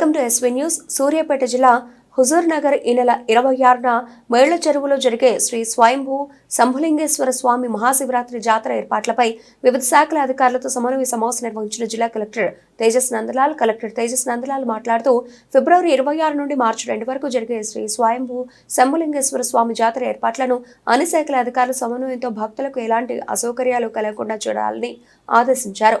Welcome to SV news. Suryapet జిల్లా హుజూర్ నగర్ ఈ నెల ఇరవై ఆరున మేళ్ళ చెరువులో జరిగే శ్రీ స్వయంభూ శంభులింగేశ్వర స్వామి మహాశివరాత్రి జాతర ఏర్పాట్లపై వివిధ శాఖల అధికారులతో సమన్వయ సమావేశం నిర్వహించిన జిల్లా కలెక్టర్ తేజస్ నందలాల్ కలెక్టర్ తేజస్ నందలాల్ మాట్లాడుతూ ఫిబ్రవరి ఇరవై ఆరు నుండి మార్చి రెండు వరకు జరిగే శ్రీ స్వయంభూ శంభులింగేశ్వర స్వామి జాతర ఏర్పాట్లను అన్ని శాఖల అధికారులు సమన్వయంతో భక్తులకు ఎలాంటి అసౌకర్యాలు కలగకుండా చూడాలని ఆదేశించారు.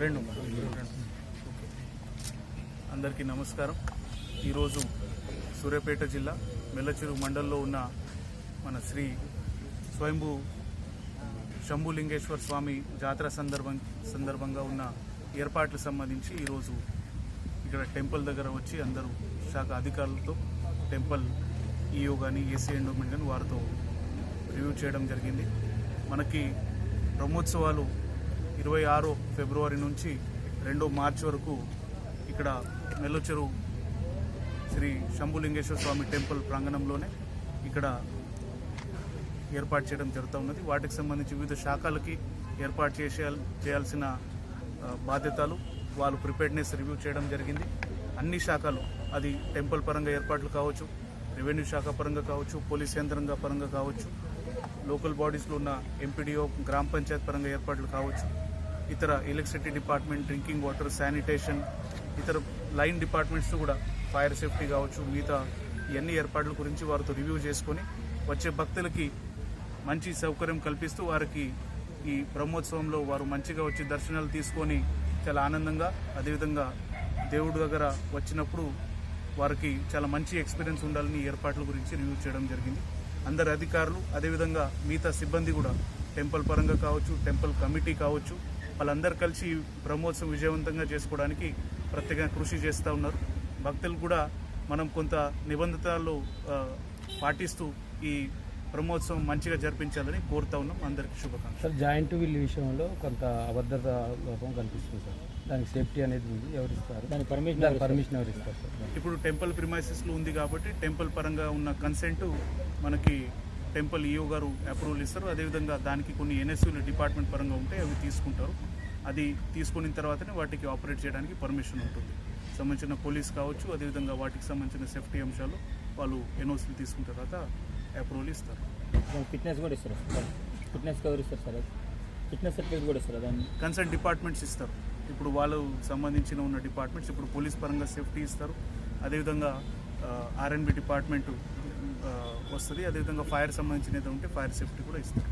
రెండు అందరికీ నమస్కారం. ఈరోజు సూర్యాపేట జిల్లా మెల్లచెరువు మండలంలో ఉన్న మన శ్రీ స్వయంభూ శంభులింగేశ్వర స్వామి జాతర సందర్భం సందర్భంగా ఉన్న ఏర్పాట్లకు సంబంధించి ఈరోజు ఇక్కడ టెంపుల్ దగ్గర వచ్చి అందరూ శాఖ అధికారులతో టెంపుల్ ఈఓ కానీ ఏసీ ఎండోమెంట్ కానీ వారితో రివ్యూ చేయడం జరిగింది. మనకి బ్రహ్మోత్సవాలు ఇరవై ఆరో ఫిబ్రవరి నుంచి రెండో మార్చి వరకు ఇక్కడ మెల్లచెరువు శ్రీ శంభులింగేశ్వర స్వామి టెంపుల్ ప్రాంగణంలోనే ఇక్కడ ఏర్పాటు చేయడం జరుగుతూ ఉన్నది. వాటికి సంబంధించి వివిధ శాఖలకి ఏర్పాటు చేసే చేయాల్సిన బాధ్యతలు వాళ్ళు ప్రిపేర్డ్నెస్ రివ్యూ చేయడం జరిగింది. అన్ని శాఖలు అది టెంపుల్ పరంగా ఏర్పాట్లు కావచ్చు రెవెన్యూ శాఖ పరంగా కావచ్చు పోలీస్ యంత్రంగా పరంగా కావచ్చు లోకల్ బాడీస్లో ఉన్న ఎంపీడీఓ గ్రామ పంచాయత్ పరంగా ఏర్పాట్లు కావచ్చు ఇతర electricity department drinking water sanitation ఇతర లైన్ డిపార్ట్మెంట్స్ కూడా ఫైర్ సేఫ్టీ కావచ్చు మిగతా ఇవన్నీ ఏర్పాట్ల గురించి వారితో రివ్యూ చేసుకొని వచ్చే భక్తులకి మంచి సౌకర్యం కల్పిస్తూ వారికి ఈ బ్రహ్మోత్సవంలో వారు మంచిగా వచ్చి దర్శనాలు తీసుకొని చాలా ఆనందంగా అదేవిధంగా దేవుడి దగ్గర వచ్చినప్పుడు వారికి చాలా మంచి ఎక్స్పీరియన్స్ ఉండాలని ఏర్పాట్ల గురించి రివ్యూ చేయడం జరిగింది. అందరు అధికారులు అదేవిధంగా మిగతా సిబ్బంది కూడా టెంపుల్ పరంగా కావచ్చు టెంపుల్ కమిటీ కావచ్చు వాళ్ళందరూ కలిసి బ్రహ్మోత్సవం విజయవంతంగా చేసుకోవడానికి ప్రత్యేకంగా కృషి చేస్తూ ఉన్నారు. భక్తులు కూడా మనం కొంత నిబంధనలు పాటిస్తూ ఈ బ్రహ్మోత్సవం మంచిగా జరిపించాలని కోరుతా ఉన్నాం. అందరికీ శుభాకాంక్షలు. సార్ జాయింట్ వీల్ విషయంలో కొంత అభద్రత లోపం కనిపిస్తుంది సార్. దానికి సేఫ్టీ అనేది ఉంది. ఎవరు ఇస్తారు దాని పర్మిషన్ పర్మిషన్ ఎవరు ఇస్తారు సార్? ఇప్పుడు టెంపుల్ ప్రిమైసెస్లో ఉంది కాబట్టి టెంపుల్ పరంగా ఉన్న కన్సెంట్ మనకి టెంపుల్ ఈఓ గారు అప్రూవల్ ఇస్తారు. అదేవిధంగా దానికి కొన్ని ఎన్ఎస్యూలు డిపార్ట్మెంట్ పరంగా ఉంటే అవి తీసుకుంటారు. అది తీసుకున్న తర్వాతనే వాటికి ఆపరేట్ చేయడానికి పర్మిషన్ ఉంటుంది. సంబంధించిన పోలీస్ కావచ్చు అదేవిధంగా వాటికి సంబంధించిన సేఫ్టీ అంశాలు వాళ్ళు ఎన్ఓసీలు తీసుకున్న తర్వాత అప్రూవల్ ఇస్తారు. ఫిట్నెస్ కూడా ఇస్తారు. ఫిట్నెస్ కవర్ ఇస్తారు సార్. ఫిట్నెస్ సర్టిఫికేట్ కూడా ఇస్తారు దాన్ని కన్సర్న్ డిపార్ట్మెంట్స్ ఇస్తారు. ఇప్పుడు వాళ్ళు సంబంధించిన ఉన్న డిపార్ట్మెంట్స్ ఇప్పుడు పోలీస్ పరంగా సేఫ్టీ ఇస్తారు. అదేవిధంగా ఆర్ఎన్బి డిపార్ట్మెంట్ వస్తుంది. అదేవిధంగా ఫైర్ సంబంధించిన ఏదో ఉంటే ఫైర్ సేఫ్టీ కూడా ఇస్తారు.